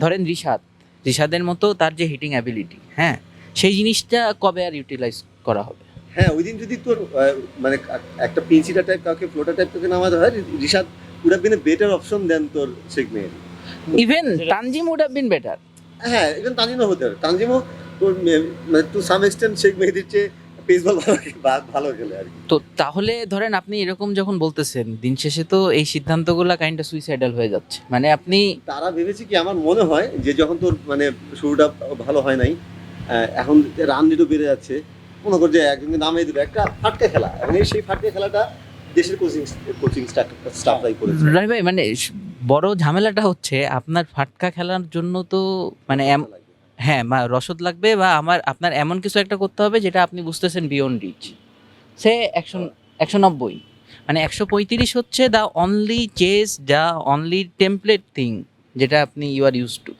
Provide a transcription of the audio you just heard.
ধরেন রিশাদ রিশাদের মতো তার যে হিটিং অ্যাবিলিটি হ্যাঁ সেই জিনিসটা কবে আর ইউটিলাইজ করা হবে? হ্যাঁ ওই দিন যদি তোর মানে একটা পিনসিটা টাইপ কাউকে ফ্লোটার টাইপ তোকে নামাতে হয় Rishad would have been a better option then তোর Sheikh even Tanzim would have been better হ্যাঁ এখন তানজিমও হতে পারে। তানজিমও তোর মানে টু সাম এক্সটেন্ট শেখ মেহেদির চেয়ে পেস বল ভালো খেলে আর তো তাহলে ধরেন আপনি এরকম যখন বলতেছেন দিন শেষে তো এই সিদ্ধান্তগুলো কাইন্ডটা সুইসাইডাল হয়ে যাচ্ছে। মানে আপনি তারা ভেবেছে কি আমার মনে হয় যে যখন তোর মানে শুরুটা ভালো হয় নাই এখন রান রেটও বেড়ে যাচ্ছে মনে কর যে একজনকে নামিয়ে দিবে একটা ফাটকা খেলা। এই সেই ফাটকা খেলাটা দেশের কোচিং কোচিং স্টাফরাই করেছে। রাই ভাই মানে বড় ঝামেলাটা হচ্ছে আপনার ফাটকা খেলার জন্য তো মানে হ্যাঁ মা, রসদ লাগবে বা আমার, আপনার এমন কিছু একটা করতে হবে যেটা আপনি বুঝতেছেন বিয়ন্ড রিচ সে একশো একশো নব্বই। মানে একশো পঁয়ত্রিশ হচ্ছে the only chess the only template thing যেটা আপনি ইউ আর ইউজ টু